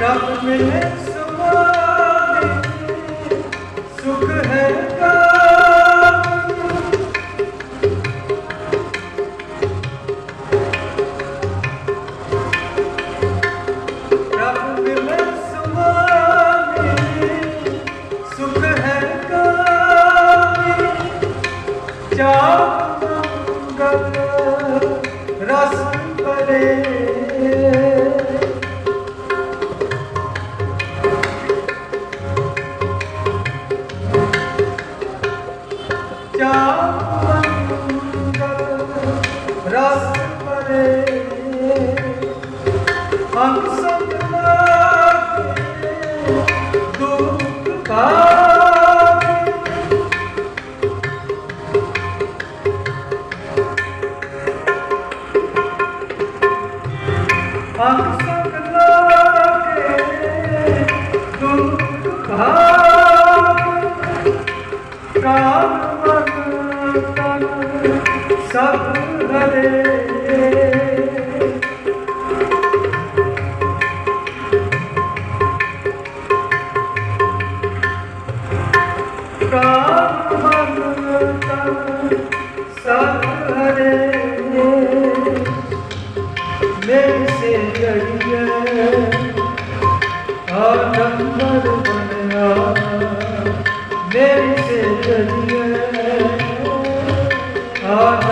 ਰੱਬ ਮਿਲੇ ਸਮਾਨੇ ਮੇਰੇ ਸੇ ਜੜੀਏ ਆਨੰਦਰ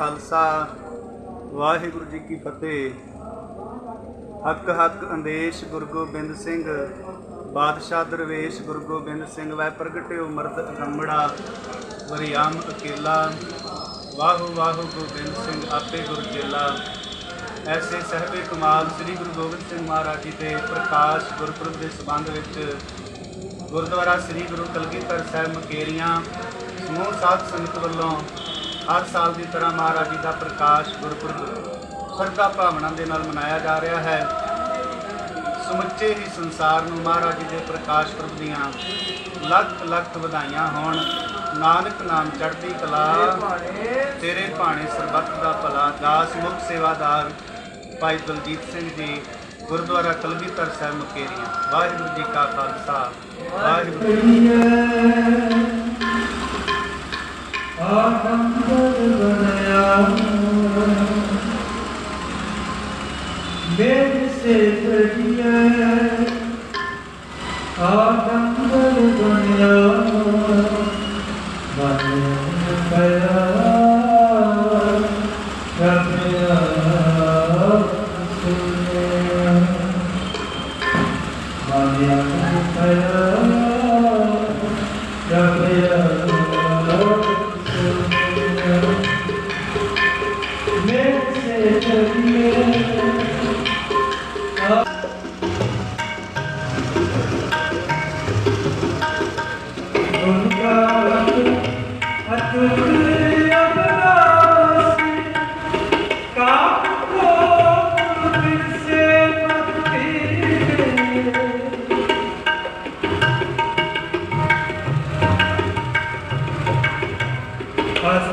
ਖਾਲਸਾ, ਵਾਹਿਗੁਰੂ ਜੀ ਕੀ ਫਤਿਹ। ਹੱਕ ਹੱਕ ਅੰਦੇਸ਼ ਗੁਰੂ ਗੋਬਿੰਦ ਸਿੰਘ, ਬਾਦਸ਼ਾਹ ਦਰਵੇਸ਼ ਗੁਰੂ ਗੋਬਿੰਦ ਸਿੰਘ ਵੈ ਪ੍ਰਗਟਿਓ ਮਰਦ ਅਗੰਮੜਾ ਵਰਿਆਮ ਅਕੇਲਾ। ਵਾਹੋ ਵਾਹੋ ਗੋਬਿੰਦ ਸਿੰਘ, ਆਪੇ ਗੁਰ ਚੇਲਾ ਐਸੇ ਸਹਿਬੇ ਕਮਾਲ ਸ੍ਰੀ ਗੁਰੂ ਗੋਬਿੰਦ ਸਿੰਘ ਮਹਾਰਾਜ ਜੀ ਦੇ ਪ੍ਰਕਾਸ਼ ਗੁਰਪੁਰਬ ਦੇ ਸਬੰਧ ਵਿੱਚ ਗੁਰਦੁਆਰਾ ਸ੍ਰੀ ਗੁਰੂ ਕਲਗੀਧਰ ਸਾਹਿਬ ਮਕੇਰੀਆਂ ਸਮੂਹ ਸਾਧ ਸੰਗਤ ਵੱਲੋਂ ਹਰ ਸਾਲ ਦੀ ਤਰ੍ਹਾਂ ਮਹਾਰਾਜ ਜੀ ਦਾ ਪ੍ਰਕਾਸ਼ ਗੁਰਪੁਰਬ ਸਰਦਾ ਭਾਵਨਾ ਦੇ ਨਾਲ ਮਨਾਇਆ ਜਾ ਰਿਹਾ ਹੈ। ਸਮੁੱਚੇ ਹੀ ਸੰਸਾਰ ਨੂੰ ਮਹਾਰਾਜ ਜੀ ਦੇ ਪ੍ਰਕਾਸ਼ ਪੁਰਬ ਦੀਆਂ ਲੱਖ ਲੱਖ ਵਧਾਈਆਂ ਹੋਣ। ਨਾਨਕ ਨਾਮ ਚੜ੍ਹਦੀ ਕਲਾ, ਤੇਰੇ ਭਾਣੇ ਸਰਬੱਤ ਦਾ ਭਲਾ, ਦਾਸ ਮੁਖ ਸੇਵਾਦਾਰ ਭਾਈ ਦਲਜੀਤ ਸਿੰਘ ਜੀ, ਗੁਰਦੁਆਰਾ ਕਲਗੀਧਰ ਸਾਹਿਬ ਮਕੇਰੀਆਂ। ਵਾਹਿਗੁਰੂ ਜੀ ਕਾ ਖਾਲਸਾ, ਵਾਹਿਗੁਰੂ ਜੀ ਬਣਿਆ ਮੇਰੇ ਸੇ ਜੜੀਏ ਆਨੰਦਰ ਬਣਿਆ ਮਨ ਪਿਆ ਕਬਿਆ ਸੁਨਿਆ ਮਨਿਆ ਪਿਆ ਕਬਿਆ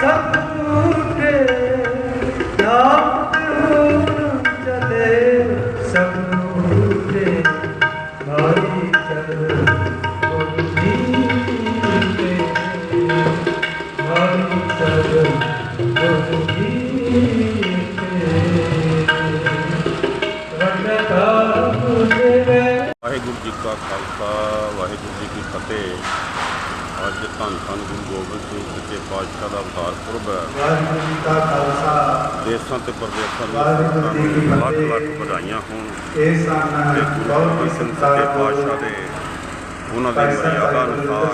Santo. ਧੰਨ ਗੁਰੂ ਗੋਬਿੰਦ ਸਿੰਘ ਜੀ ਦੇ ਪਾਤਸ਼ਾਹ ਦਾ ਅਵਤਾਰ ਪੁਰਬ ਹੈ। ਦੇਸ਼ਾਂ ਤੇ ਪ੍ਰਦੇਸ਼ਾਂ ਵਿੱਚ ਲੱਖ ਵਧਾਈਆਂ ਹੋਣ। ਇਹ ਸਾਨਾ ਬਹੁਤ ਸਿੰਘ ਜੀ ਦੇ ਪਾਤਸ਼ਾਹ ਦੇ ਉਹਨਾਂ ਦੇ ਮਰਿਆਦਾ ਅਨੁਸਾਰ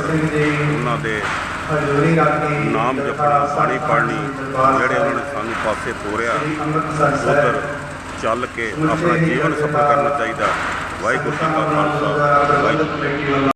ਉਹਨਾਂ ਦੇ ਹਜ਼ੂਰੀ ਰਾਖੀ ਨਾਮ ਜਪਣਾ ਬਾਣੀ ਪੜ੍ਹਨੀ ਜਿਹੜੇ ਉਹਨਾਂ ਨੇ ਸਾਨੂੰ ਪਾਸੇ ਤੋਰਿਆ ਉਧਰ ਚੱਲ ਕੇ ਆਪਣਾ ਜੀਵਨ ਸਫਲ ਕਰਨਾ ਚਾਹੀਦਾ। ਵਾਹਿਗੁਰੂ ਜੀ ਕਾ ਖਾਲਸਾ ਵਾਹਿਗੁਰੂ ਜੀ ਕੀ ਫਤਿਹ।